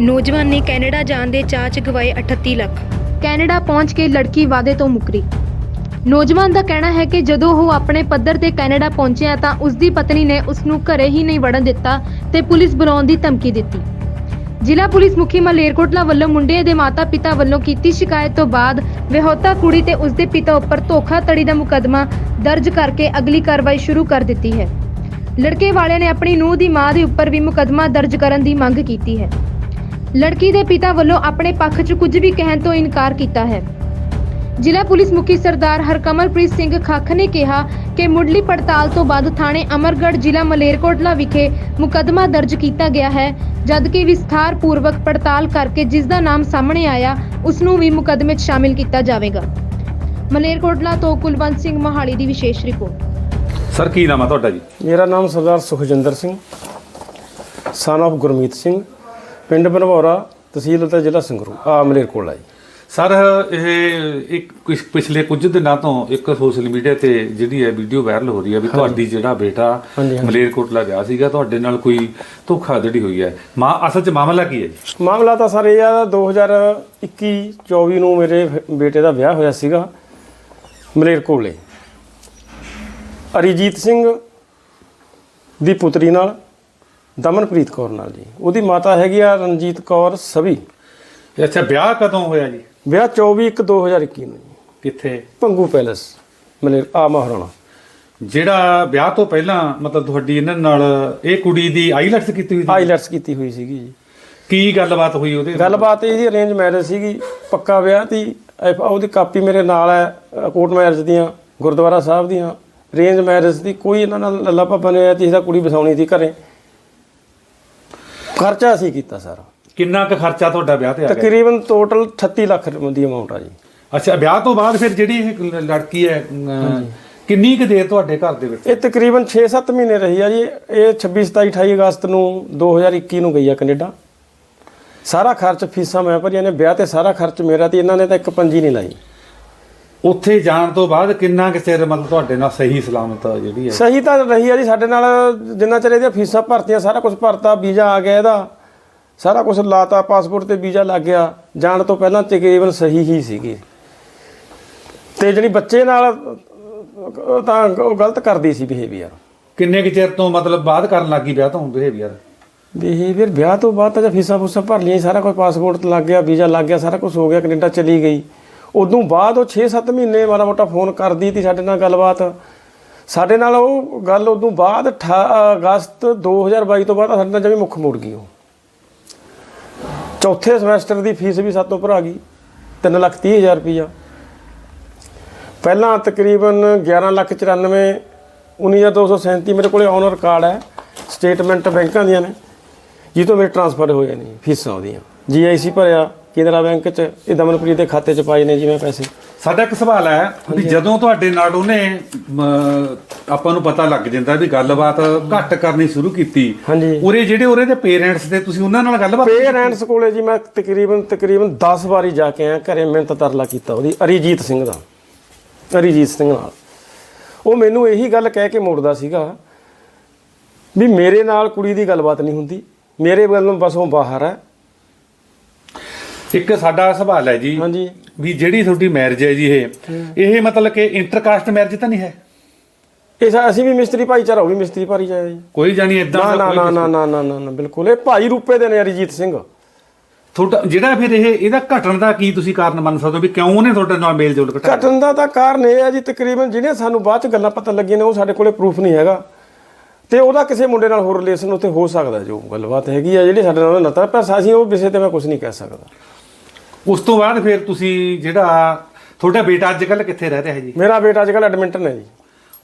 ਨੌਜਵਾਨ ਨੇ ਕੈਨੇਡਾ ਜਾਣ ਦੇ ਚਾਅ 'ਚ ਗਵਾਏ 38 ਲੱਖ। ਕੈਨੇਡਾ ਪਹੁੰਚ ਕੇ ਲੜਕੀ ਵਾਅਦੇ ਤੋਂ ਮੁਕਰੀ। ਨੌਜਵਾਨ ਦਾ ਕਹਿਣਾ ਹੈ ਕਿ ਜਦੋਂ ਉਹ ਆਪਣੇ ਪੱਧਰ ਤੇ ਕੈਨੇਡਾ ਪਹੁੰਚਿਆ ਤਾਂ ਉਸ ਦੀ ਪਤਨੀ ਨੇ ਉਸ ਨੂੰ ਘਰੇ ਹੀ ਨਹੀਂ ਵੜਨ ਦਿੱਤਾ ਤੇ ਪੁਲਿਸ ਬੁਲਾਉਣ ਦੀ ਧਮਕੀ ਦਿੱਤੀ। ਜ਼ਿਲ੍ਹਾ ਪੁਲਿਸ ਮੁਖੀ ਮਲੇਰਕੋਟਲਾ ਵੱਲੋਂ ਮੁੰਡੇ ਦੇ ਮਾਤਾ-ਪਿਤਾ ਵੱਲੋਂ ਕੀਤੀ ਸ਼ਿਕਾਇਤ ਤੋਂ ਬਾਅਦ ਵਿਆਹੁਤਾ ਕੁੜੀ ਤੇ ਉਸ ਦੇ ਪਿਤਾ ਉੱਪਰ ਧੋਖਾਧੜੀ ਦਾ ਮੁਕੱਦਮਾ ਦਰਜ ਕਰਕੇ ਅਗਲੀ ਕਾਰਵਾਈ ਸ਼ੁਰੂ ਕਰ ਦਿੱਤੀ ਹੈ। ਲੜਕੇ ਵਾਲਿਆਂ ਨੇ ਆਪਣੀ ਨੂੰਹ ਦੀ ਮਾਂ ਦੇ ਉੱਪਰ ਵੀ ਮੁਕੱਦਮਾ ਦਰਜ ਕਰਨ ਦੀ ਮੰਗ ਕੀਤੀ ਹੈ। ਲੜਕੀ ਦੇ ਪਿਤਾ ਵੱਲੋਂ ਆਪਣੇ ਪੱਖ 'ਚ ਕੁਝ ਵੀ ਕਹਿਣ ਤੋਂ ਇਨਕਾਰ ਕੀਤਾ ਹੈ। ਜ਼ਿਲ੍ਹਾ ਪੁਲਿਸ ਮੁਖੀ ਸਰਦਾਰ ਹਰਕਮਲਪ੍ਰੀਤ ਸਿੰਘ ਖੱਖ ਨੇ ਕਿਹਾ ਕਿ ਮੁੱਢਲੀ ਪੜਤਾਲ ਤੋਂ ਬਾਅਦ ਥਾਣੇ ਅਮਰਗੜ੍ਹ ਜ਼ਿਲ੍ਹਾ ਮਲੇਰਕੋਟਲਾ ਵਿਖੇ ਮੁਕੱਦਮਾ ਦਰਜ ਕੀਤਾ ਗਿਆ ਹੈ ਜਦਕਿ ਵਿਸਥਾਰ ਪੂਰਵਕ ਪੜਤਾਲ ਕਰਕੇ ਜਿਸ ਦਾ ਨਾਮ ਸਾਹਮਣੇ ਆਇਆ ਉਸ ਨੂੰ ਵੀ ਮੁਕੱਦਮੇ 'ਚ ਸ਼ਾਮਿਲ ਕੀਤਾ ਜਾਵੇਗਾ। ਮਲੇਰਕੋਟਲਾ ਤੋਂ ਕੁਲਵੰਤ ਸਿੰਘ ਮੋਹਾਲੀ ਦੀ ਵਿਸ਼ੇਸ਼ ਰਿਪੋਰਟ। ਸਰ ਕੀ ਨਾਮ ਆ ਤੁਹਾਡਾ ਜੀ? ਮੇਰਾ ਨਾਮ ਸਰਦਾਰ ਸੁਖਜਿੰਦਰ ਸਿੰਘ ਸਨ of ਗੁਰਮੀਤ ਸਿੰਘ ਪਿੰਡ ਬਨਵੌਰਾ ਤਹਿਸੀਲ ਅਤੇ ਜ਼ਿਲ੍ਹਾ ਸੰਗਰੂ ਆ ਮਲੇਰਕੋਟਲਾ ਜੀ ਸਰ ਇਹ ਇੱਕ ਕੁਛ- ਪਿਛਲੇ ਕੁਝ ਦਿਨਾਂ ਤੋਂ ਇੱਕ ਸੋਸ਼ਲ ਮੀਡੀਆ ਤੇ ਜਿਹੜੀ ਹੈ ਵੀਡੀਓ ਵਾਇਰਲ ਹੋ ਰਹੀ ਹੈ ਵੀ ਤੁਹਾਡੀ ਜਿਹੜਾ ਬੇਟਾ ਹਾਂਜੀ, ਹਾਂਜੀ। ਮਲੇਰਕੋਟਲਾ ਗਿਆ ਸੀਗਾ ਤੁਹਾਡੇ ਨਾਲ ਕੋਈ ਧੋਖਾਧੜੀ ਹੋਈ ਹੈ। ਮਾਂ ਅਸਲ 'ਚ ਮਾਮਲਾ ਕੀ ਹੈ ਜੀ? ਮਾਮਲਾ ਤਾਂ ਸਰ ਇਹ ਆ 2021 24 ਨੂੰ ਮੇਰੇ ਬੇਟੇ ਦਾ ਵਿਆਹ ਹੋਇਆ ਸੀਗਾ ਮਲੇਰਕੋਟਲੇ ਅਰੀਜੀਤ ਸਿੰਘ ਦੀ ਪੁੱਤਰੀ ਨਾਲ ਦਮਨਪ੍ਰੀਤ ਕੌਰ ਨਾਲ ਜੀ। ਉਹਦੀ ਮਾਤਾ ਹੈਗੀ ਆ ਰਣਜੀਤ ਕੌਰ ਸਵੀ। ਅੱਛਾ ਵਿਆਹ ਕਦੋਂ ਹੋਇਆ ਜੀ? ਵਿਆਹ 24 1 2021 ਨੂੰ ਜੀ। ਕਿੱਥੇ? ਭੰਗੂ ਪੈਲਸ ਮਲੇਰ ਆ ਮਹਾਰਾਣਾ। ਜਿਹੜਾ ਵਿਆਹ ਤੋਂ ਪਹਿਲਾਂ ਮਤਲਬ ਤੁਹਾਡੀ ਇਹਨਾਂ ਨਾਲ ਇਹ ਕੁੜੀ ਦੀ ਆਈਲੈਟਸ ਕੀਤੀ ਹੋਈ ਸੀ? ਆਈਲੈਟਸ ਕੀਤੀ ਹੋਈ ਸੀਗੀ ਜੀ। ਕੀ ਗੱਲਬਾਤ ਹੋਈ ਉਹਦੇ ਗੱਲਬਾਤ ਇਹ ਜੀ ਅਰੇਂਜ ਮੈਰਿਜ ਸੀਗੀ ਪੱਕਾ ਵਿਆਹ ਤੀ ਉਹਦੀ ਕਾਪੀ ਮੇਰੇ ਨਾਲ ਹੈ ਕੋਰਟ ਮੈਰਿਜ ਦੀਆਂ ਗੁਰਦੁਆਰਾ ਸਾਹਿਬ ਦੀਆਂ। ਅਰੇਂਜ ਮੈਰਿਜ ਦੀ ਕੋਈ ਇਹਨਾਂ ਨਾਲ ਲੱਲਾ ਭੱਬਾ ਨੇ ਆਇਆ ਤੀ ਇਹਦਾ ਕੁੜੀ ਵਸਾਉਣੀ ਸੀ ਘਰੇ। ਖਰਚਾ ਅਸੀਂ ਕੀਤਾ ਸਾਰਾ। ਕਿੰਨਾ ਕੁ ਖਰਚਾ ਤੁਹਾਡਾ ਵਿਆਹ ਤੇ ਆ ਗਿਆ? ਤਕਰੀਬਨ ਟੋਟਲ 38 ਲੱਖ ਰੁਪਏ ਦੀ ਅਮਾਉਂਟ ਆ ਜੀ। ਅੱਛਾ ਵਿਆਹ ਤੋਂ ਬਾਅਦ ਫਿਰ ਜਿਹੜੀ ਇਹ ਲੜਕੀ ਹੈ ਅਮ, ਕਿੰਨੀ ਕੁ ਦੇਰ ਤੁਹਾਡੇ ਘਰ ਦੇ ਵਿੱਚ? ਇਹ ਤਕਰੀਬਨ 6-7 ਮਹੀਨੇ ਰਹੀ ਆ ਜੀ। ਇਹ 26 27 28 ਅਗਸਤ ਨੂੰ 2021 ਨੂੰ ਗਈ ਆ ਕੈਨੇਡਾ। ਸਾਰਾ ਖਰਚ ਫੀਸਾਂ ਮੈਂ ਭਰੀਆਂ ਨੇ। ਵਿਆਹ ਤੇ ਸਾਰਾ ਖਰਚ ਮੇਰਾ ਤੇ ਇਹਨਾਂ ਨੇ ਤਾਂ ਇੱਕ ਪੰਜੀ ਨਹੀਂ ਲਾਈ। ਉੱਥੇ ਜਾਣ ਤੋਂ ਬਾਅਦ ਕਿੰਨਾ ਕੁ ਚਿਰ ਮਤਲਬ ਤੁਹਾਡੇ ਨਾਲ ਸਹੀ ਸਲਾਮਤ ਜਿਹੜੀ ਹੈ? ਸਹੀ ਤਾਂ ਰਹੀ ਆ ਜੀ ਸਾਡੇ ਨਾਲ ਜਿੰਨਾ ਚਿਰ ਇਹਦੀਆਂ ਫੀਸਾਂ ਭਰਤੀਆਂ ਸਾਰਾ ਕੁਝ ਭਰਤਾ ਵੀਜ਼ਾ ਆ ਗਿਆ ਇਹਦਾ। ਸਾਰਾ ਕੁਝ ਲਾਤਾ ਪਾਸਪੋਰਟ ਤੇ ਵੀਜ਼ਾ ਲੱਗ ਗਿਆ। ਜਾਣ ਤੋਂ ਪਹਿਲਾਂ ਤਕਰੀਬਨ ਸਹੀ ਹੀ ਸੀਗੀ। ਤੇ ਜਿਹੜੀ ਬੱਚੇ ਨਾਲ ਤਾਂ ਉਹ ਗਲਤ ਕਰਦੀ ਸੀ ਬਿਹੇਵੀਅਰ ਕਿੰਨੇ ਕੁ ਚਿਰ ਤੋਂ ਮਤਲਬ ਬਾਅਦ ਕਰਨ ਲੱਗੀ ਵਿਆਹ ਤੋਂ ਬਿਹੇਵੀਅਰ ਬਿਹੇਵੀਅਰ ਵਿਆਹ ਤੋਂ ਬਾਅਦ ਤਾਂ ਫੀਸਾਂ ਫੂਸਾਂ ਭਰ ਲਈਆਂ ਸਾਰਾ ਕੁਝ ਪਾਸਪੋਰਟ ਲੱਗ ਗਿਆ ਵੀਜ਼ਾ ਲੱਗ ਗਿਆ ਸਾਰਾ ਕੁਝ ਹੋ ਗਿਆ ਕੈਨੇਡਾ ਚਲੀ ਗਈ। ਉਦੋਂ ਬਾਅਦ ਉਹ 6-7 ਮਹੀਨੇ ਮਾੜਾ ਮੋਟਾ ਫੋਨ ਕਰਦੀ ਤੀ ਸਾਡੇ ਨਾਲ ਗੱਲਬਾਤ। ਸਾਡੇ ਨਾਲ ਉਹ ਗੱਲ ਉਦੋਂ ਬਾਅਦ 18 ਅਗਸਤ 2022 ਤੋਂ ਬਾਅਦ ਸਾਡੇ ਨਾਲ ਜਿਵੇਂ ਮੁੱਖ ਮੋੜ ਗਈ ਉਹ। ਚੌਥੇ ਸਮੈਸਟਰ ਦੀ ਫੀਸ ਵੀ ਸਾਤੋਂ ਭਰਾ ਗਈ 3 ਲੱਖ 30 ਹਜ਼ਾਰ ਰੁਪਈਆ। ਪਹਿਲਾਂ ਤਕਰੀਬਨ 11 ਲੱਖ 94 19237 ਮੇਰੇ ਕੋਲੇ ਔਨਰ ਕਾਰਡ ਹੈ ਸਟੇਟਮੈਂਟ ਬੈਂਕਾਂ ਦੀਆਂ ਨੇ ਜਿਹ ਤੋਂ ਮੇਰੇ ਟ੍ਰਾਂਸਫਰ ਹੋਏ ਨੇ ਫੀਸਾਂ ਉਹਦੀਆਂ। ਜੀਆਈਸੀ ਭਰਿਆ। ਕੇਨਰਾ ਬੈਂਕ 'ਚ ਇਹ ਦਮਨਪ੍ਰੀਤ ਦੇ ਖਾਤੇ 'ਚ ਪਾਏ ਨੇ ਜਿਵੇਂ ਪੈਸੇ। ਸਾਡਾ ਇੱਕ ਸਵਾਲ ਹੈ ਵੀ ਜਦੋਂ ਤੁਹਾਡੇ ਨਾਲ ਉਹਨੇ ਮ, ਆਪਾਂ ਨੂੰ ਪਤਾ ਲੱਗ ਜਾਂਦਾ ਵੀ ਗੱਲਬਾਤ ਘੱਟ ਕਰਨੀ ਸ਼ੁਰੂ ਕੀਤੀ। ਹਾਂਜੀ। ਉਰੇ ਜਿਹੜੇ ਉਰੇ ਦੇ ਪੇਰੈਂਟਸ ਤੇ ਤੁਸੀਂ ਉਹਨਾਂ ਨਾਲ ਗੱਲਬਾਤ ਪੇਰੈਂਟਸ ਕੋਲੇ ਜੀ ਮੈਂ ਤਕਰੀਬਨ ਤਕਰੀਬਨ 10 ਵਾਰੀ ਜਾ ਕੇ ਆਇਆ ਘਰੇ ਮਿਹਨਤ ਤਰਲਾ ਕੀਤਾ ਉਹਦੀ ਅਰੀਜੀਤ ਸਿੰਘ ਦਾ। ਅਰੀਜੀਤ ਸਿੰਘ ਨਾਲ। ਉਹ ਮੈਨੂੰ ਇਹੀ ਗੱਲ ਕਹਿ ਕੇ ਮੋੜਦਾ ਸੀਗਾ ਵੀ ਮੇਰੇ ਨਾਲ ਕੁੜੀ ਦੀ ਗੱਲਬਾਤ ਨਹੀਂ ਹੁੰਦੀ। ਮੇਰੇ ਵੱਲੋਂ ਬਸ ਉਹ ਬਾਹਰ ਹੈ। ਇੱਕ ਸਾਡਾ ਸਵਾਲ ਹੈ ਜੀ ਹਾਂਜੀ। ਵੀ ਜਿਹੜੀ ਤੁਹਾਡੀ ਮੈਰਿਜ ਹੈ ਜੀ ਇਹ ਇਹ ਮਤਲਬ ਕਿ ਇੰਟਰਕਾਸਟ ਮੈਰਿਜ ਤਾਂ ਨਹੀਂ ਹੈ? ਇਹ ਅਸੀਂ ਵੀ ਮਿਸਤਰੀ ਭਾਈਚਾਰਾ ਉਹ ਵੀ ਮਿਸਤਰੀ ਭਾਈਚਾਰਾ ਜੀ। ਕੋਈ ਜਾਨੀ ਇਦਾਂ ਨਾ ਨਾ ਨਾ ਨਾ ਨਾ ਨਾ ਬਿਲਕੁਲ। ਇਹ ਭਾਈ ਰੂਪੇ ਦੇ ਨੇ ਅਰਜੀਤ ਸਿੰਘ। ਤੁਹਾਡਾ ਜਿਹੜਾ ਫਿਰ ਇਹ ਇਹਦਾ ਘਟਣ ਦਾ ਕੀ ਤੁਸੀਂ ਕਾਰਨ ਮੰਨ ਸਕਦੇ ਹੋ ਵੀ ਕਿਉਂ ਉਹਨੇ ਤੁਹਾਡੇ ਨਾਲ ਮੇਲ ਜੋਲ ਘਟਾਇਆ? ਘਟਣ ਦਾ ਤਾਂ ਕਾਰਨ ਇਹ ਹੈ ਜੀ ਤਕਰੀਬਨ ਜਿਹੜੀਆਂ ਸਾਨੂੰ ਬਾਅਦ ਚ ਗੱਲਾਂ ਪਤਾ ਲੱਗੀਆਂ ਨੇ ਉਹ ਸਾਡੇ ਕੋਲੇ ਪ੍ਰੂਫ ਨਹੀਂ ਹੈਗਾ। ਤੇ ਉਹਦਾ ਕਿਸੇ ਮੁੰਡੇ ਨਾਲ ਹੋਰ ਰਿਲੇਸ਼ਨ ਉੱਤੇ ਹੋ ਸਕਦਾ ਜੋ ਗੱਲਬਾਤ ਹੈਗੀ ਆ ਜਿਹੜੀ ਸਾਡੇ ਨਾਲ ਨਤਾ ਪਰ ਅਸੀਂ ਉਹ ਵਿਸ਼ੇ ਤੇ ਮੈਂ ਕੁਝ ਨਹੀਂ ਕਹਿ ਸਕਦਾ। ਉਸ ਤੋਂ ਬਾਅਦ ਫਿਰ ਤੁਸੀਂ ਜਿਹੜਾ ਤੁਹਾਡਾ ਬੇਟਾ ਅੱਜ ਕੱਲ ਕਿੱਥੇ ਰਹਿ ਰਿਹਾ ਹੈ ਜੀ? ਮੇਰਾ ਬੇਟਾ ਅੱਜ ਕੱਲ੍ਹ ਐਡਮਿੰਟਨ ਹੈ ਜੀ।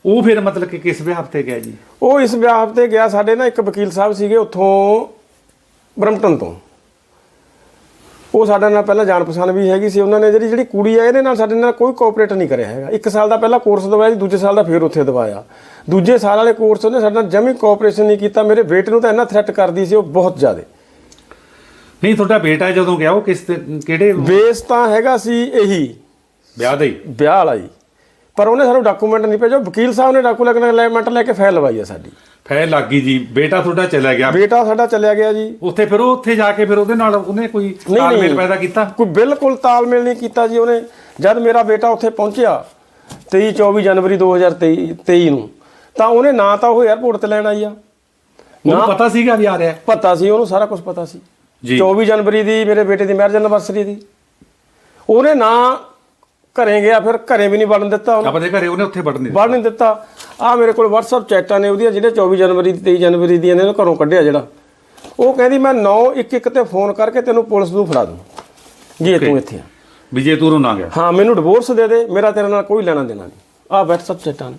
ਉਹ ਫਿਰ ਮਤਲਬ ਕਿ ਕਿਸ ਵਿਆਹ ਤੇ ਗਿਆ ਜੀ? ਉਹ ਇਸ ਵਿਆਹ ਤੇ ਗਿਆ ਸਾਡੇ ਨਾ ਇੱਕ ਵਕੀਲ ਸਾਹਿਬ ਸੀਗੇ ਉੱਥੋਂ ਬਰਮਟਨ ਤੋਂ। ਉਹ ਸਾਡੇ ਨਾਲ ਪਹਿਲਾਂ ਜਾਣ ਪਛਾਣ ਵੀ ਹੈਗੀ ਸੀ ਉਹਨਾਂ ਨੇ ਜਿਹੜੀ ਜਿਹੜੀ ਕੁੜੀ ਆ ਇਹਦੇ ਨਾਲ ਸਾਡੇ ਨਾਲ ਕੋਈ ਕੋਆਪਰੇਟ ਨਹੀਂ ਕਰਿਆ ਹੈਗਾ। ਇੱਕ ਸਾਲ ਦਾ ਪਹਿਲਾਂ ਕੋਰਸ ਦਵਾਇਆ ਜੀ ਦੂਜੇ ਸਾਲ ਦਾ ਫੇਰ ਉੱਥੇ ਦਵਾਇਆ। ਦੂਜੇ ਸਾਲ ਵਾਲੇ ਕੋਰਸ ਉਹਨੇ ਸਾਡੇ ਨਾਲ ਜਮੀ ਕੋਆਪਰੇਸ਼ਨ ਨਹੀਂ ਕੀਤਾ। ਮੇਰੇ ਬੇਟੇ ਨੂੰ ਤਾਂ ਇੰਨਾ ਥ੍ਰੈਟ ਕਰਦੀ ਸੀ ਉਹ ਬਹੁਤ ਜ਼ਿਆਦਾ। ਨਹੀਂ ਤੁਹਾਡਾ ਬੇਟਾ ਜਦੋਂ ਗਿਆ ਉਹ ਕਿਸ ਤੇ- ਕਿਹੜੇ ਬੇਸ ਤਾਂ ਹੈਗਾ ਸੀ ਇਹੀ। ਵਿਆਹ ਦਾ ਹੀ? ਵਿਆਹ ਵਾਲਾ ਜੀ। ਪਰ ਉਹਨੇ ਸਾਨੂੰ ਡਾਕੂਮੈਂਟ ਨਹੀਂ ਭੇਜਿਆ। ਵਕੀਲ ਸਾਹਿਬ ਨੇ ਡਾਕੂਮੈਂਟ ਲੈ ਕੇ ਫਾਈਲ ਲਵਾਈ ਆ ਸਾਡੀ। ਫੈਲ ਲੱਗ ਗਈ ਜੀ। ਬੇਟਾ ਤੁਹਾਡਾ ਚਲਾ ਗਿਆ। ਬੇਟਾ ਸਾਡਾ ਚੱਲਿਆ ਗਿਆ ਜੀ। ਉੱਥੇ ਫਿਰ ਉਹ ਉੱਥੇ ਜਾ ਕੇ ਫਿਰ ਉਹਦੇ ਨਾਲ ਉਹਨੇ ਕੋਈ ਤਾਲਮੇਲ ਪੈਦਾ ਕੀਤਾ? ਕੋਈ ਬਿਲਕੁਲ ਤਾਲਮੇਲ ਨਹੀਂ ਕੀਤਾ ਜੀ ਉਹਨੇ। ਜਦ ਮੇਰਾ ਬੇਟਾ ਉੱਥੇ ਪਹੁੰਚਿਆ 23 24 ਜਨਵਰੀ 2023 23 ਨੂੰ ਤਾਂ ਉਹਨੇ ਨਾ ਤਾਂ ਉਹ 에ਅਰਪੋਰਟ ਤੇ ਲੈਣ ਆਈ ਆ। ਉਹਨੂੰ ਪਤਾ ਸੀਗਾ ਵੀ ਆ ਰਿਹਾ। ਪਤਾ ਸੀ ਉਹਨੂੰ ਸਾਰਾ ਕੁਝ ਪਤਾ ਸੀ। 24 ਜਨਵਰੀ ਦੀ ਮੇਰੇ ਬੇਟੇ ਦੀ ਮੈਰਿਜ ਐਨਵਰਸਰੀ ਦੀ। ਉਹਨੇ ਨਾ ਘਰੇ ਗਿਆ ਫਿਰ ਘਰੇ ਵੀ ਨਹੀਂ ਵੜਨ ਦਿੱਤਾ ਉਹਨੂੰ। ਆਪਣੇ ਘਰੇ ਉਹਨੇ ਉੱਥੇ ਵੜਨ ਨਹੀਂ ਵੜ ਨਹੀਂ ਦਿੱਤਾ। ਆ ਮੇਰੇ ਕੋਲ WhatsApp ਚੈਟਾਂ ਨੇ ਉਹਦੀਆਂ ਜਿਹੜੇ 24 ਜਨਵਰੀ ਦੀ 23 ਜਨਵਰੀ ਦੀਆਂ ਨੇ ਉਹਨੂੰ ਘਰੋਂ ਕੱਢਿਆ ਜਿਹੜਾ। ਉਹ ਕਹਿੰਦੀ ਮੈਂ 911 ਤੇ ਫੋਨ ਕਰਕੇ ਤੈਨੂੰ ਪੁਲਿਸ ਨੂੰ ਫੜਾ ਦੂੰ। ਜੇ ਤੂੰ ਇੱਥੇ ਆ। ਵੀ ਜੇ ਤੂੰ ਨਾ ਗਿਆ। ਹਾਂ ਮੈਨੂੰ ਡਿਵੋਰਸ ਦੇ ਦੇ ਮੇਰਾ ਤੇਰੇ ਨਾਲ ਕੋਈ ਲੈਣਾ ਦੇਣਾ ਨਹੀਂ। ਆ WhatsApp ਚੈਟਾਂ ਨੇ।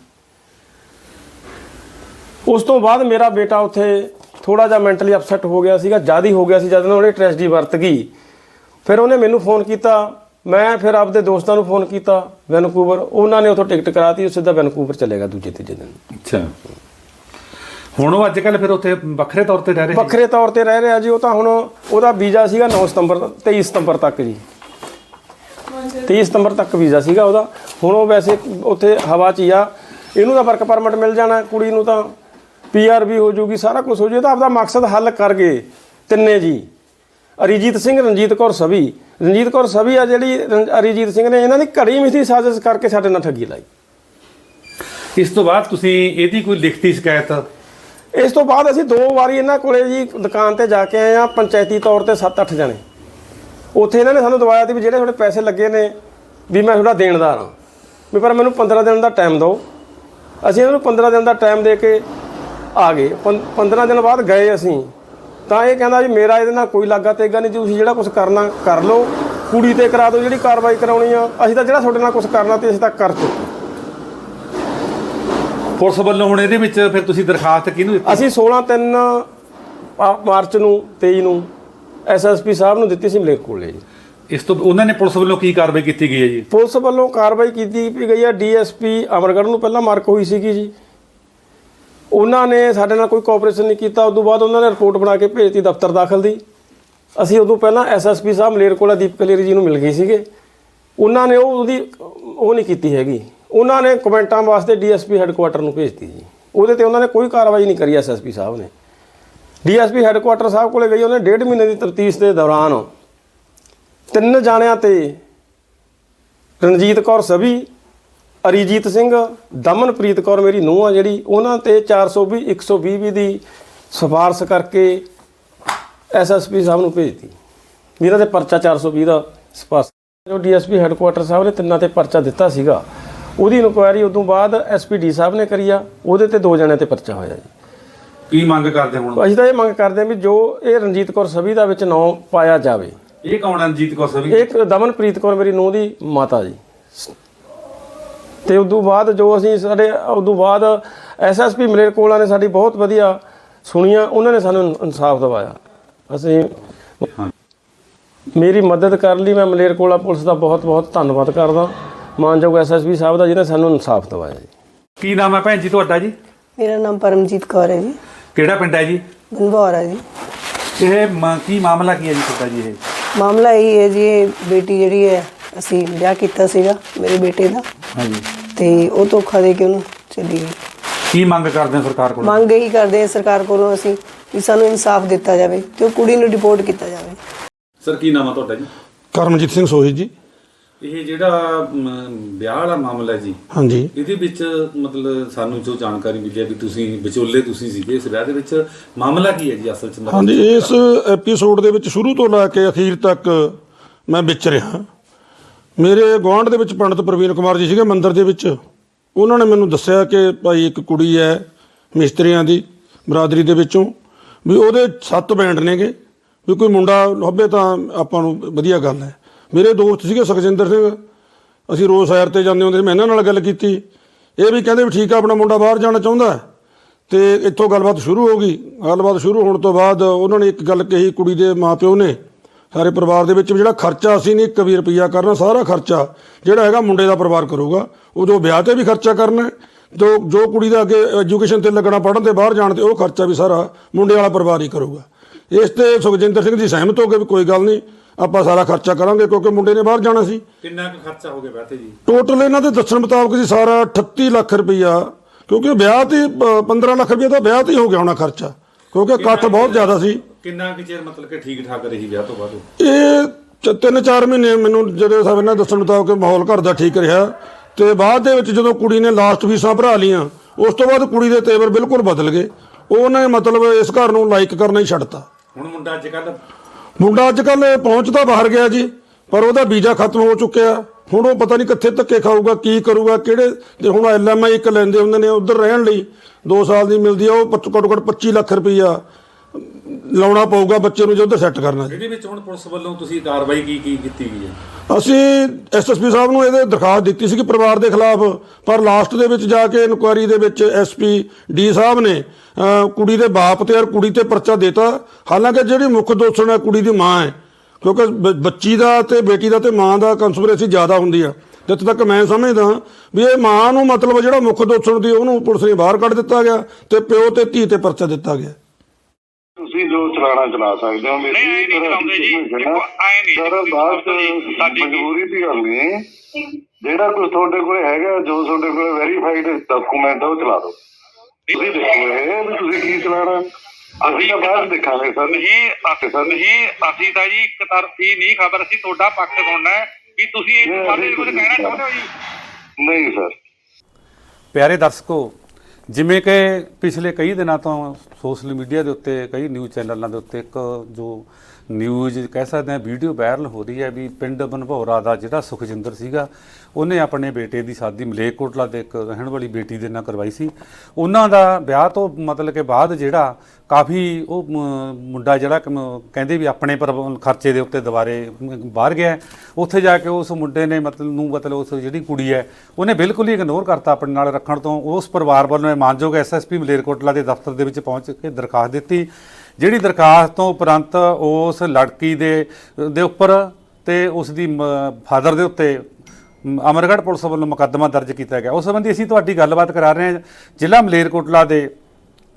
ਉਸ ਤੋਂ ਬਾਅਦ ਮੇਰਾ ਬੇਟਾ ਉੱਥੇ ਥੋੜਾ ਜਿਹਾ ਮੈਂਟਲੀ ਅਪਸੈਟ ਹੋ ਗਿਆ ਸੀਗਾ ਜ਼ਿਆਦਾ ਹੀ ਗਿਆ ਸੀ ਜਦ ਉਹਨੇ ਟ੍ਰੈਜਡੀ ਵਰਤ ਗਈ। ਫਿਰ ਉਹਨੇ ਮੈਨੂੰ ਫੋਨ ਕੀਤਾ ਮੈਂ ਫਿਰ ਆਪਦੇ ਦੋਸਤਾਂ ਨੂੰ ਫੋਨ ਕੀਤਾ ਵੈਨਕੂਵਰ ਉਹਨਾਂ ਨੇ ਉੱਥੋਂ ਟਿਕਟ ਕਰਾਤੀ ਉਹ ਸਿੱਧਾ ਵੈਨਕੂਵਰ ਚਲੇਗਾ ਦੂਜੇ ਤੀਜੇ ਦਿਨ। ਅੱਛਾ। ਹੁਣ ਉਹ ਅੱਜ ਕੱਲ ਫਿਰ ਉੱਥੇ ਵੱਖਰੇ ਤੌਰ ਤੇ ਰਹਿ ਰਹੇ ਵੱਖਰੇ ਤੌਰ ਤੇ ਰਹਿ ਰਿਹਾ ਜੀ ਉਹ ਤਾਂ ਹੁਣ ਉਹਦਾ ਵੀਜ਼ਾ ਸੀਗਾ 9 ਸਤੰਬਰ 23 ਸਤੰਬਰ ਤੱਕ ਜੀ। 23 ਸਤੰਬਰ ਤੱਕ ਵੀਜ਼ਾ ਸੀਗਾ ਉਹਦਾ। ਹੁਣ ਉਹ ਵੈਸੇ ਉੱਥੇ ਹਵਾ 'ਚ ਹੀ ਆ। ਇਹਨੂੰ ਤਾਂ ਵਰਕ ਪਰਮਿਟ ਮਿਲ ਜਾਣਾ ਕੁੜੀ ਨੂੰ ਤਾਂ ਪੀਆਰ ਵੀ ਹੋ ਜੂਗੀ ਸਾਰਾ ਕੁਝ ਹੋ ਜੂ ਤਾਂ ਆਪਦਾ ਮਕਸਦ ਹੱਲ ਕਰ ਗਏ ਤਿੰਨੇ ਜੀ। ਅਰੀਜੀਤ ਸਿੰਘ ਰਣਜੀਤ ਕੌਰ ਸਭੀ। ਰਣਜੀਤ ਕੌਰ ਸਭੀ ਆ ਜਿਹੜੀ ਅਰੀਜੀਤ ਸਿੰਘ ਨੇ ਇਹਨਾਂ ਦੀ ਘੜੀ ਮਿੱਥੀ ਸਾਜ਼ਿਸ਼ ਕਰਕੇ ਸਾਡੇ ਨਾਲ ਠੱਗੀ ਲਾਈ। ਇਸ ਤੋਂ ਬਾਅਦ ਤੁਸੀਂ ਇਹਦੀ ਕੋਈ ਲਿਖਤੀ ਸ਼ਿਕਾਇਤ? ਇਸ ਤੋਂ ਬਾਅਦ ਅਸੀਂ ਦੋ ਵਾਰੀ ਇਹਨਾਂ ਕੋਲੇ ਜੀ ਦੁਕਾਨ ਤੇ ਜਾ ਕੇ ਆਏ ਆ ਪੰਚਾਇਤੀ ਤੌਰ ਤੇ 7-8 ਜਣੇ। ਉੱਥੇ ਇਹਨਾਂ ਨੇ ਸਾਨੂੰ ਦਵਾਇਆ ਸੀ ਵੀ ਜਿਹੜੇ ਤੁਹਾਡੇ ਪੈਸੇ ਲੱਗੇ ਨੇ ਵੀ ਮੈਂ ਤੁਹਾਡਾ ਦੇਣਦਾਰ ਹਾਂ। ਵੀ ਪਰ ਮੈਨੂੰ 15 ਦਿਨ ਦਾ ਟਾਈਮ ਦਿਓ। ਅਸੀਂ ਇਹਨਾਂ ਨੂੰ 15 ਦਿਨ ਦਾ ਟਾਈਮ ਦੇ ਕੇ ਆ ਗਏ। ਪੰ- 15 ਦਿਨ ਬਾਅਦ ਗਏ ਅਸੀਂ। ਤਾਂ ਇਹ ਕਹਿੰਦਾ ਵੀ ਮੇਰਾ ਇਹਦੇ ਨਾਲ ਕੋਈ ਲਾਗਾ ਤੇਗਾ ਨਹੀਂ ਤੁਸੀਂ ਜਿਹੜਾ ਕੁਝ ਕਰਨਾ ਕਰ ਲਓ। ਕੁੜੀ ਤੇ ਕਰਾ ਦਿਓ ਜਿਹੜੀ ਕਾਰਵਾਈ ਕਰਾਉਣੀ ਆ। ਅਸੀਂ ਤਾਂ ਜਿਹੜਾ ਤੁਹਾਡੇ ਨਾਲ ਕੁਝ ਕਰਨਾ ਤੇ ਅਸੀਂ ਤਾਂ ਕਰ ਚੁੱਕੇ ਪੁਲਿਸ ਵੱਲੋਂ ਹੁਣ ਇਹਦੇ ਵਿੱਚ ਫਿਰ ਤੁਸੀਂ ਦਰਖਾਸਤ ਕਿਹਨੂੰ ਦਿੱਤੀ? ਅਸੀਂ 16 3 ਮਾਰਚ ਨੂੰ 23 ਨੂੰ ਐਸਐਸਪੀ ਸਾਹਿਬ ਨੂੰ ਦਿੱਤੀ ਸੀ ਮਲੇਰਕੋਟਲੇ ਜੀ। ਇਸ ਤੋਂ ਉਹਨਾਂ ਨੇ ਪੁਲਿਸ ਵੱਲੋਂ ਕੀ ਕਾਰਵਾਈ ਕੀਤੀ ਗਈ ਹੈ ਜੀ? ਪੁਲਿਸ ਵੱਲੋਂ ਕਾਰਵਾਈ ਕੀਤੀ ਗਈ ਹੈ। ਡੀਐਸਪੀ ਅਮਰਗੜ੍ਹ ਨੂੰ ਪਹਿਲਾਂ ਮਾਰਕ ਹੋਈ ਸੀਗੀ ਜੀ। ਉਹਨਾਂ ਨੇ ਸਾਡੇ ਨਾਲ ਕੋਈ ਕੋਆਪਰੇਸ਼ਨ ਨਹੀਂ ਕੀਤਾ। ਉਸ ਤੋਂ ਬਾਅਦ ਉਹਨਾਂ ਨੇ ਰਿਪੋਰਟ ਬਣਾ ਕੇ ਭੇਜਤੀ ਦਫ਼ਤਰ ਦਾਖਲ ਦੀ। ਅਸੀਂ ਉਦੋਂ ਪਹਿਲਾਂ ਐਸਐਸਪੀ ਸਾਹਿਬ ਮਲੇਰਕੋਟਲਾ ਦੀਪ ਕਲੇਰੀ ਜੀ ਨੂੰ ਮਿਲ ਗਏ ਸੀਗੇ। ਉਹਨਾਂ ਨੇ ਉਹ ਉਹਦੀ, ਉਹ ਨਹੀਂ ਕੀਤੀ ਹੈਗੀ। ਉਹਨਾਂ ਨੇ ਕਮੈਂਟਾਂ ਵਾਸਤੇ ਡੀਐਸਪੀ ਹੈੱਡਕੁਆਟਰ ਨੂੰ ਭੇਜਤੀ ਜੀ। ਉਹਦੇ ਤੇ ਉਹਨਾਂ ਨੇ ਕੋਈ ਕਾਰਵਾਈ ਨਹੀਂ ਕਰੀ ਐਸਐਸਪੀ ਸਾਹਿਬ ਨੇ। ਡੀਐਸਪੀ ਹੈੱਡਕੁਆਟਰ ਸਾਹਿਬ ਕੋਲੇ ਗਈ, ਉਹਨੇ ਡੇਢ ਮਹੀਨੇ ਦੀ ਤਰਤੀਸ਼ ਦੇ ਦੌਰਾਨ ਤਿੰਨ ਜਾਣਿਆਂ ਤੇ ਰਣਜੀਤ ਕੌਰ ਸਭੀ ਅਰੀਜੀਤ ਸਿੰਘ ਦਮਨਪ੍ਰੀਤ ਕੌਰ ਮੇਰੀ ਨੂੰਹ ਆ ਜਿਹੜੀ ਉਹਨਾਂ ਤੇ 420 120 ਵੀ ਦੀ ਸਿਫਾਰਸ਼ ਕਰਕੇ ਐਸਐਸਪੀ ਸਾਹਿਬ ਨੂੰ ਭੇਜਤੀ। ਇਹਨਾਂ ਦੇ ਪਰਚਾ 420 ਦਾ ਸਿਫਾਰਸ਼। ਜੋ ਡੀਐਸਪੀ ਹੈੱਡਕੁਆਟਰ ਸਾਹਿਬ ਨੇ ਤਿੰਨਾਂ ਤੇ ਪਰਚਾ ਦਿੱਤਾ ਸੀਗਾ ਉਹਦੀ ਇਨਕੁਆਇਰੀ ਉਦੋਂ ਬਾਅਦ ਐਸਪੀਡੀ ਸਾਹਿਬ ਨੇ ਕਰੀ ਆ ਉਹਦੇ ਤੇ ਦੋ ਜਣਿਆਂ ਤੇ ਪਰਚਾ ਹੋਇਆ ਜੀ। ਕੀ ਮੰਗ ਕਰਦੇ ਹੁਣ? ਅਸੀਂ ਤਾਂ ਇਹ ਮੰਗ ਕਰਦੇ ਹਾਂ ਵੀ ਜੋ ਇਹ ਰਣਜੀਤ ਕੌਰ ਸਭੀ ਦਾ ਵਿੱਚ ਨਾਂ ਪਾਇਆ ਜਾਵੇ। ਇਹ ਕੌਣ ਹੈ ਰਣਜੀਤ ਕੌਰ ਸਭੀ? ਇੱਕ ਦਮਨਪ੍ਰੀਤ ਕੌਰ ਮੇਰੀ ਨੂੰਹ ਦੀ ਮਾਤਾ ਜੀ। ਤੇ ਉਦੋਂ ਬਾਅਦ ਜੋ ਅਸੀਂ ਸਾਡੇ ਉਦੋਂ ਬਾਅਦ ਐਸਐਸਪੀ ਮਲੇਰਕੋਲਾ ਨੇ ਸਾਡੀ ਬਹੁਤ ਵਧੀਆ ਸੁਣੀਆਂ ਉਹਨਾਂ ਨੇ ਸਾਨੂੰ ਇਨਸਾਫ ਦਿਵਾਇਆ। ਅਸੀਂ ਮੇਰੀ ਮਦਦ ਕਰਨ ਲਈ ਮੈਂ ਮਲੇਰਕੋਲਾ ਪੁਲਿਸ ਦਾ ਬਹੁਤ ਬਹੁਤ ਧੰਨਵਾਦ ਕਰਦਾ। ਮਾਨਯੋਗ ਐਸਐਸਪੀ ਸਾਹਿਬ ਦਾ ਜਿਹਨੇ ਸਾਨੂੰ ਇਨਸਾਫ ਦਿਵਾਇਆ ਜੀ। ਕੀ ਨਾਮ ਹੈ ਭੈਣ ਜੀ ਤੁਹਾਡਾ ਜੀ? ਮੇਰਾ ਨਾਮ ਪਰਮਜੀਤ ਕੌਰ ਹੈ ਜੀ। ਕਿਹੜਾ ਪਿੰਡ ਹੈ ਜੀ? ਬਨਵੌਰ ਹੈ ਜੀ। ਇਹ ਮ- ਕੀ ਮਾਮਲਾ ਕੀ ਹੈ ਜੀ ਤੁਹਾਡਾ ਜੀ ਇਹ? ਮਾਮਲਾ ਇਹ ਹੈ ਜੀ ਇਹ ਬੇਟੀ ਜਿਹੜੀ ਹੈ ਅਸੀਂ ਵਿਆਹ ਕੀਤਾ ਸੀਗਾ ਮੇਰੇ ਬੇਟੇ ਦਾ। ਹਾਂਜੀ। ਤੇ ਉਹ ਧੋਖਾ ਦੇ ਕੇ ਉਹਨੂੰ ਚਲੀ ਗਈ। ਕੀ ਮੰਗ ਕਰਦੇ ਹੋ ਸਰਕਾਰ ਕੋਲ? ਮੰਗ ਇਹੀ ਕਰਦੇ ਹਾਂ ਸਰਕਾਰ ਕੋਲੋਂ ਅਸੀਂ ਵੀ ਸਾਨੂੰ ਇਨਸਾਫ ਦਿੱਤਾ ਜਾਵੇ ਤੇ ਉਹ ਕੁੜੀ ਨੂੰ ਡਿਪੋਰਟ ਕੀਤਾ ਜਾਵੇ। ਸਰ ਕੀ ਨਾਮ ਹੈ ਤੁਹਾਡਾ ਜੀ? ਕਰਮਜੀਤ ਸਿੰਘ ਸੋਹੀ ਜੀ। ਇਹ ਜਿਹੜਾ ਮ, ਵਿਆਹ ਵਾਲਾ ਮਾਮਲਾ ਹੈ ਜੀ ਹਾਂਜੀ। ਇਹਦੇ ਵਿੱਚ ਮਤਲਬ ਸਾਨੂੰ ਜੋ ਜਾਣਕਾਰੀ ਮਿਲੀ ਹੈ ਵੀ ਤੁਸੀਂ ਵਿਚੋਲੇ ਤੁਸੀਂ ਸੀਗੇ ਇਸ ਵਿਆਹ ਦੇ ਵਿੱਚ ਮਾਮਲਾ ਕੀ ਹੈ ਜੀ ਅਸਲ ਚ? ਮਤਲਬ? ਹਾਂਜੀ ਇਸ ਐਪੀਸੋਡ ਦੇ ਵਿੱਚ ਸ਼ੁਰੂ ਤੋਂ ਲੈ ਕੇ ਅਖੀਰ ਤੱਕ ਮੈਂ ਵਿੱਚ ਰਿਹਾ। ਮੇਰੇ ਗੁਆਂਢ ਦੇ ਵਿੱਚ ਪੰਡਤ ਪ੍ਰਵੀਨ ਕੁਮਾਰ ਜੀ ਸੀਗੇ ਮੰਦਿਰ ਦੇ ਵਿੱਚ। ਉਹਨਾਂ ਨੇ ਮੈਨੂੰ ਦੱਸਿਆ ਕਿ ਭਾਈ ਇੱਕ ਕੁੜੀ ਹੈ ਮਿਸਤਰੀਆਂ ਦੀ, ਬਰਾਦਰੀ ਦੇ ਵਿੱਚੋਂ। ਵੀ ਉਹਦੇ ਸੱਤ ਬੈਂਡ ਨੇਗੇ। ਵੀ ਕੋਈ ਮੁੰਡਾ ਲੱਭੇ ਤਾਂ ਆਪਾਂ ਨੂੰ ਵਧੀਆ ਗੱਲ ਹੈ। ਮੇਰੇ ਦੋਸਤ ਸੀਗੇ ਸੁਖਜਿੰਦਰ ਸਿੰਘ। ਅਸੀਂ ਰੋਜ਼ ਸੈਰ ਤੇ ਜਾਂਦੇ ਹੁੰਦੇ ਸੀ। ਮੈਂ ਇਹਨਾਂ ਨਾਲ ਗੱਲ ਕੀਤੀ। ਇਹ ਵੀ ਕਹਿੰਦੇ ਵੀ ਠੀਕ ਆ, ਆਪਣਾ ਮੁੰਡਾ ਬਾਹਰ ਜਾਣਾ ਚਾਹੁੰਦਾ ਹੈ। ਤੇ ਇੱਥੋਂ ਗੱਲਬਾਤ ਸ਼ੁਰੂ ਹੋ ਗਈ। ਗੱਲਬਾਤ ਸ਼ੁਰੂ ਹੋਣ ਤੋਂ ਬਾਅਦ ਉਹਨਾਂ ਨੇ ਇੱਕ ਗੱਲ ਕਹੀ ਕੁੜੀ ਦੇ ਮਾਪਿਓ ਨੇ। ਸਾਰੇ ਪਰਿਵਾਰ ਦੇ ਵਿੱਚ ਜਿਹੜਾ ਖਰਚਾ ਅਸੀਂ ਨਹੀਂ ਇੱਕ ਵੀ ਰੁਪਈਆ ਕਰਨਾ ਸਾਰਾ ਖਰਚਾ ਜਿਹੜਾ ਹੈਗਾ ਮੁੰਡੇ ਦਾ ਪਰਿਵਾਰ ਕਰੂਗਾ। ਉਹ ਜੋ ਵਿਆਹ ਤੇ ਵੀ ਖਰਚਾ ਕਰਨਾ ਜੋ ਜੋ ਕੁੜੀ ਦਾ ਅੱਗੇ ਐਜੂਕੇਸ਼ਨ ਤੇ ਲੱਗਣਾ ਪੜ੍ਹਨ ਤੇ ਬਾਹਰ ਜਾਣ ਤੇ ਉਹ ਖਰਚਾ ਵੀ ਸਾਰਾ ਮੁੰਡੇ ਵਾਲਾ ਪਰਿਵਾਰ ਹੀ ਕਰੂਗਾ। ਇਸ ਤੇ ਸੁਖਜਿੰਦਰ ਸਿੰਘ ਜੀ ਸਹਿਮਤ ਹੋ ਗਏ ਵੀ ਕੋਈ ਗੱਲ ਨਹੀਂ ਆਪਾਂ ਸਾਰਾ ਖਰਚਾ ਕਰਾਂਗੇ ਕਿਉਂਕਿ ਮੁੰਡੇ ਨੇ ਬਾਹਰ ਜਾਣਾ ਸੀ। ਕਿੰਨਾ ਕੁ ਖਰਚਾ ਹੋ ਗਿਆ ਤੇ ਜੀ? ਟੋਟਲ ਇਹਨਾਂ ਦੇ ਦੱਸਣ ਮੁਤਾਬਕ ਜੀ ਸਾਰਾ 38 ਲੱਖ ਰੁਪਈਆ ਕਿਉਂਕਿ ਵਿਆਹ ਤੇ 15 ਲੱਖ ਰੁਪਏ ਦਾ ਵਿਆਹ ਤੇ ਹੀ ਹੋ ਗਿਆ ਹੋਣਾ ਖਰਚਾ। ਕਿਉਂਕਿ ਇਕੱਠ ਬਹੁਤ ਜ਼ਿਆਦਾ ਸੀ। ਕਿੰਨਾ ਕੁ ਚਿਰ ਮਤਲਬ ਕਿ ਠੀਕ ਠਾਕ ਰਹੀ ਵਿਆਹ ਤੋਂ ਬਾਅਦ? ਇਹ ਚ- ਤਿੰਨ ਚਾਰ ਮਹੀਨੇ ਮੈਨੂੰ ਜਿਹੜੇ ਸਾਹਿਬ ਨੇ ਦੱਸਣ ਮੁਤਾਬਕ ਮਾਹੌਲ ਘਰ ਦਾ ਠੀਕ ਰਿਹਾ। ਤੇ ਬਾਅਦ ਦੇ ਵਿੱਚ ਜਦੋਂ ਕੁੜੀ ਨੇ ਲਾਸਟ ਫੀਸਾਂ ਭਰਾ ਲੀਆਂ ਉਸ ਤੋਂ ਬਾਅਦ ਕੁੜੀ ਦੇ ਤੇਵਰ ਬਿਲਕੁਲ ਬਦਲ ਗਏ। ਉਹਨੇ ਮਤਲਬ ਇਸ ਘਰ ਨੂੰ ਲਾਈਕ ਕਰਨਾ ਹੀ ਛੱਡਤਾ। ਹੁਣ ਮੁੰਡਾ ਅੱਜ ਕੱਲ ਮੁੰਡਾ ਅੱਜ ਕੱਲ ਪਹੁੰਚਦਾ ਬਾਹਰ ਗਿਆ ਜੀ ਪਰ ਉਹਦਾ ਵੀਜ਼ਾ ਖਤਮ ਹੋ ਚੁੱਕਿਆ। ਹੁਣ ਉਹ ਪਤਾ ਨਹੀਂ ਕਿੱਥੇ ਧੱਕੇ ਖਾਊਗਾ ਕੀ ਕਰੂਗਾ ਕਿਹੜੇ ਜੇ ਹੁਣ ਐਲਐਮਆਈ ਇੱਕ ਲੈਂਦੇ ਹੁੰਦੇ ਨੇ ਉਧਰ ਰਹਿਣ ਲਈ। 2 ਸਾਲ ਦੀ ਮਿਲਦੀ ਆ ਉਹ ਘੱਟੋ ਘੱਟ 25 ਲੱਖ ਰੁਪਈਆ ਲਾਉਣਾ ਪਊਗਾ ਬੱਚੇ ਨੂੰ ਜੇ ਉਧਰ ਸੈੱਟ ਕਰਨਾ ਜੀ। ਇਹਦੇ ਵਿੱਚ ਹੁਣ ਪੁਲਿਸ ਵੱਲੋਂ ਤੁਸੀਂ ਕਾਰਵਾਈ ਕੀ ਕੀ ਕੀਤੀ ਗਈ ਹੈ? ਅਸੀਂ ਐਸਐਸਪੀ ਸਾਹਿਬ ਨੂੰ ਇਹਦੇ ਦਰਖਾਸਤ ਦਿੱਤੀ ਸੀ ਕਿ ਪਰਿਵਾਰ ਦੇ ਖਿਲਾਫ ਪਰ ਲਾਸਟ ਦੇ ਵਿੱਚ ਜਾ ਕੇ ਇਨਕੁਆਇਰੀ ਦੇ ਵਿੱਚ ਐਸਪੀ ਡੀ ਸਾਹਿਬ ਨੇ ਕੁੜੀ ਦੇ ਬਾਪ ਤੇ ਔਰ ਕੁੜੀ ਤੇ ਪਰਚਾ ਦਿੱਤਾ। ਹਾਲਾਂਕਿ ਜਿਹੜੀ ਮੁੱਖ ਦੋਸ਼ਣ ਹੈ ਕੁੜੀ ਦੀ ਮਾਂ ਹੈ ਕਿਉਂਕਿ ਬੱਚੀ ਦਾ ਤੇ ਬੇਟੀ ਦਾ ਤੇ ਮਾਂ ਦਾ ਕੰਸਪੀਰੇਸੀ ਜ਼ਿਆਦਾ ਹੁੰਦੀ ਆ। ਜਿੱਥੇ ਤੱਕ ਮੈਂ ਸਮਝਦਾ ਵੀ ਇਹ ਮਾਂ ਨੂੰ ਮਤਲਬ ਜਿਹੜਾ ਮੁੱਖ ਦੋਸ਼ਣ ਦੀ ਉਹਨੂੰ ਪੁਲਿਸ ਨੇ ਬਾਹਰ ਕੱਢ ਦਿੱਤਾ ਗਿਆ ਤੇ ਪਿਓ ਤੇ ਧੀ ਤੇ ਪਰਚਾ ਦਿੱਤਾ ਗਿਆ। ਤੁਸੀਂ ਜੋ ਚਲਾਣਾ ਚਲਾ ਸਕਦੇ ਹੋ ਮੇਰੀ ਨਹੀਂ, ਐਂ ਨਹੀਂ ਚਲਾਉਂਦੇ ਜੀ। ਦੇਖੋ, ਐਂ ਨਹੀਂ ਸਰ ਜੀ, ਬਾਅਦ ਸਾਡੀ- ਸਾਡੀ- ਮਜਬੂਰੀ ਦੀ ਗੱਲ ਨਹੀਂ। ਜਿਹੜਾ ਕੁਝ ਤੁਹਾਡੇ ਕੋਲ ਹੈਗਾ ਜੋ ਤੁਹਾਡੇ ਕੋਲ ਵੈਰੀਫਾਈਡ ਡਾਕੂਮੈਂਟ ਆ ਉਹ ਚਲਾ ਦਿਓ। ਤੁਸੀਂ ਦੇਖੋ ਇਹ ਵੀ ਤੁਸੀਂ ਕੀ ਚਲਾਣਾ। ਅਸੀਂ ਤਾਂ ਬਾਅਦ ਦੇਖਾਂਗੇ ਸਰ। ਨਹੀਂ ਅਸੀਂ ਨਹੀਂ ਅਸੀਂ ਤਾਂ ਜੀ ਇੱਕ ਤਰਫੀ ਨਹੀਂ ਖਬਰ ਅਸੀਂ ਤੁਹਾਡਾ ਪੱਖ ਸੁਣਨਾ ਹੈ। ਵੀ ਤੁਸੀਂ ਅਸੀਂ ਕੁਝ ਕਹਿਣਾ ਚਾਹੁੰਦੇ ਹੋ ਜੀ? ਨਹੀਂ ਸਰ। ਪਿਆਰੇ ਦਰਸ਼ਕੋ ਜਿਵੇਂ ਕਿ ਪਿਛਲੇ ਕਈ ਦਿਨਾਂ ਤੋਂ ਸੋਸ਼ਲ ਮੀਡੀਆ ਦੇ ਉੱਤੇ ਕਈ ਨਿਊਜ਼ ਚੈਨਲਾਂ ਦੇ ਉੱਤੇ ਇੱਕ ਜੋ ਨਿਊਜ਼ ਕਹਿ ਸਕਦੇ ਹਾਂ ਵੀਡੀਓ ਵਾਇਰਲ ਹੋ ਰਹੀ ਹੈ ਵੀ ਪਿੰਡ ਬਨਭੌਰਾ ਦਾ ਜਿਹੜਾ ਸੁਖਜਿੰਦਰ ਸੀਗਾ ਉਹਨੇ ਆਪਣੇ ਬੇਟੇ ਦੀ ਸ਼ਾਦੀ ਮਲੇਕਕੋਟਲਾ ਦੇ ਇੱਕ ਰਹਿਣ ਵਾਲੀ ਬੇਟੀ ਦੇ ਨਾਲ ਕਰਵਾਈ ਸੀ। ਉਹਨਾਂ ਦਾ ਵਿਆਹ ਤੋਂ ਮਤਲਬ ਕਿ ਬਾਅਦ ਜਿਹੜਾ ਕਾਫੀ ਉਹ ਮੁੰਡਾ ਜਿਹੜਾ ਕਹਿੰਦੇ ਵੀ ਆਪਣੇ ਪਰ ਖਰਚੇ ਦੇ ਉੱਤੇ ਦੁਬਾਰੇ ਬਾਹਰ ਗਿਆ। ਉੱਥੇ ਜਾ ਕੇ ਉਸ ਮੁੰਡੇ ਨੇ ਮਤਲਬ ਨੂੰ ਮਤਲਬ ਉਸ ਜਿਹੜੀ ਕੁੜੀ ਹੈ, ਉਹਨੇ ਬਿਲਕੁਲ ਹੀ ਇਗਨੋਰ ਕਰਤਾ ਆਪਣੇ ਨਾਲ ਰੱਖਣ ਤੋਂ। ਉਸ ਪਰਿਵਾਰ ਵੱਲੋਂ ਇਹ ਮਾਨਯੋਗ ਐਸਐਸਪੀ ਮਲੇਰਕੋਟਲਾ ਦੇ ਦਫ਼ਤਰ ਦੇ ਵਿੱਚ ਪਹੁੰਚ ਕੇ ਦਰਖਾਸਤ ਦਿੱਤੀ। ਜਿਹੜੀ ਦਰਖਾਸਤ ਤੋਂ ਉਪਰੰਤ ਉਸ ਲੜਕੀ ਦੇ ਦੇ ਉੱਪਰ ਤੇ ਉਸ ਦੀ ਫਾਦਰ ਦੇ ਉੱਤੇ ਅਮਰਗੜ੍ਹ ਪੁਲਿਸ ਵੱਲੋਂ ਮੁਕੱਦਮਾ ਦਰਜ ਕੀਤਾ ਗਿਆ। ਉਸ ਸੰਬੰਧੀ ਅਸੀਂ ਤੁਹਾਡੀ ਗੱਲਬਾਤ ਕਰਾ ਰਹੇ ਹਾਂ। ਜ਼ਿਲ੍ਹਾ ਮਲੇਰਕੋਟਲਾ ਦੇ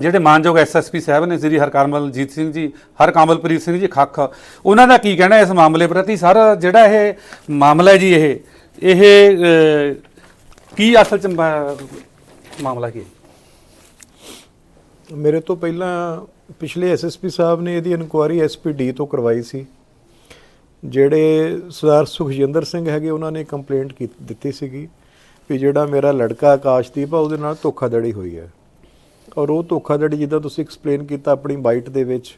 ਜਿਹੜੇ ਮਾਨਯੋਗ ਐਸਐਸਪੀ ਸਾਹਿਬ ਨੇ ਸ੍ਰੀ ਹਰਕਰਮਲਜੀਤ ਸਿੰਘ ਜੀ ਹਰ ਕਾਮਲਪ੍ਰੀਤ ਸਿੰਘ ਜੀ ਖੱਖ, ਉਹਨਾਂ ਦਾ ਕੀ ਕਹਿਣਾ ਇਸ ਮਾਮਲੇ ਪ੍ਰਤੀ? ਸਰ ਜਿਹੜਾ ਇਹ ਮਾਮਲਾ ਜੀ ਇਹ ਇਹ ਕੀ ਅਸਲ ਚ ਮਾਮਲਾ ਕੀ ਮੇਰੇ ਤੋਂ ਪਹਿਲਾਂ ਪਿਛਲੇ ਐਸਐਸਪੀ ਸਾਹਿਬ ਨੇ ਇਹਦੀ ਇਨਕੁਆਇਰੀ ਐਸਪੀਡੀ ਤੋਂ ਕਰਵਾਈ ਸੀ। ਜਿਹੜੇ ਸਰਦਾਰ ਸੁਖਜਿੰਦਰ ਸਿੰਘ ਹੈਗੇ, ਉਹਨਾਂ ਨੇ ਕੰਪਲੇਂਟ ਕੀ ਦਿੱਤੀ ਸੀਗੀ ਵੀ ਜਿਹੜਾ ਮੇਰਾ ਲੜਕਾ ਆਕਾਸ਼ਦੀਪ ਆ, ਉਹਦੇ ਨਾਲ ਧੋਖਾਧੜੀ ਹੋਈ ਹੈ। ਔਰ ਉਹ ਧੋਖਾਧੜੀ ਜਿੱਦਾਂ ਤੁਸੀਂ ਐਕਸਪਲੇਨ ਕੀਤਾ ਆਪਣੀ ਬਾਈਟ ਦੇ ਵਿੱਚ,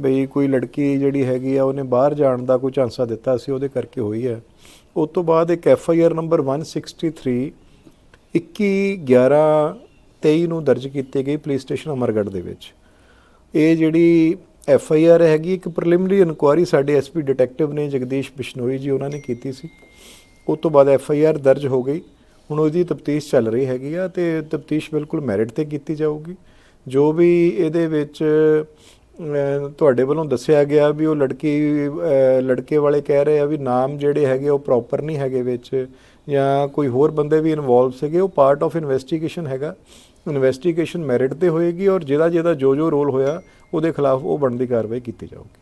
ਬਈ ਕੋਈ ਲੜਕੀ ਜਿਹੜੀ ਹੈਗੀ ਆ, ਉਹਨੇ ਬਾਹਰ ਜਾਣ ਦਾ ਕੋਈ ਝਾਂਸਾ ਦਿੱਤਾ ਸੀ, ਉਹਦੇ ਕਰਕੇ ਹੋਈ ਹੈ। ਉਸ ਤੋਂ ਬਾਅਦ ਇੱਕ ਐਫ ਆਈ ਆਰ ਨੰਬਰ 163 21 11 23 ਨੂੰ ਦਰਜ ਕੀਤੀ ਗਈ ਪੁਲਿਸ ਸਟੇਸ਼ਨ ਅਮਰਗੜ੍ਹ ਦੇ ਵਿੱਚ। ਇਹ ਜਿਹੜੀ ਐਫ ਆਈ ਆਰ ਹੈਗੀ, ਇੱਕ ਪ੍ਰੀਲਿਮਿਨਰੀ ਇਨਕੁਆਇਰੀ ਸਾਡੇ ਐਸਪੀ ਡਿਟੈਕਟਿਵ ਨੇ, ਜਗਦੀਸ਼ ਬਿਸ਼ਨੋਈ ਜੀ ਉਹਨਾਂ ਨੇ ਕੀਤੀ ਸੀ। ਉਸ ਤੋਂ ਬਾਅਦ ਐਫ ਆਈ ਆਰ ਦਰਜ ਹੋ ਗਈ। ਹੁਣ ਉਹਦੀ ਤਫਤੀਸ਼ ਚੱਲ ਰਹੀ ਹੈਗੀ ਆ ਤੇ ਤਫਤੀਸ਼ ਬਿਲਕੁਲ ਮੈਰਿਟ ਤੇ ਕੀਤੀ ਜਾਊਗੀ। ਜੋ ਵੀ ਇਹਦੇ ਵਿੱਚ ਤੁਹਾਡੇ ਵੱਲੋਂ ਦੱਸਿਆ ਗਿਆ ਵੀ ਉਹ ਲੜਕੀ ਲੜਕੇ ਵਾਲੇ ਕਹਿ ਰਹੇ ਆ ਵੀ ਨਾਮ ਜਿਹੜੇ ਹੈਗੇ ਉਹ ਪ੍ਰੋਪਰ ਨਹੀਂ ਹੈਗੇ ਵਿੱਚ, ਜਾਂ ਕੋਈ ਹੋਰ ਬੰਦੇ ਵੀ ਇਨਵੋਲਵ ਸੀਗੇ, ਉਹ ਪਾਰਟ ਆਫ ਇਨਵੈਸਟੀਗੇਸ਼ਨ ਹੈਗਾ। ਇਨਵੈਸਟੀਗੇਸ਼ਨ ਮੈਰਿਟ ਤੇ ਹੋਏਗੀ ਔਰ ਜਿਹਦਾ ਜਿਹਦਾ ਜੋ ਜੋ ਰੋਲ ਹੋਇਆ ਉਹਦੇ ਖਿਲਾਫ ਉਹ ਬਣਦੀ ਕਾਰਵਾਈ ਕੀਤੀ ਜਾਊਗੀ।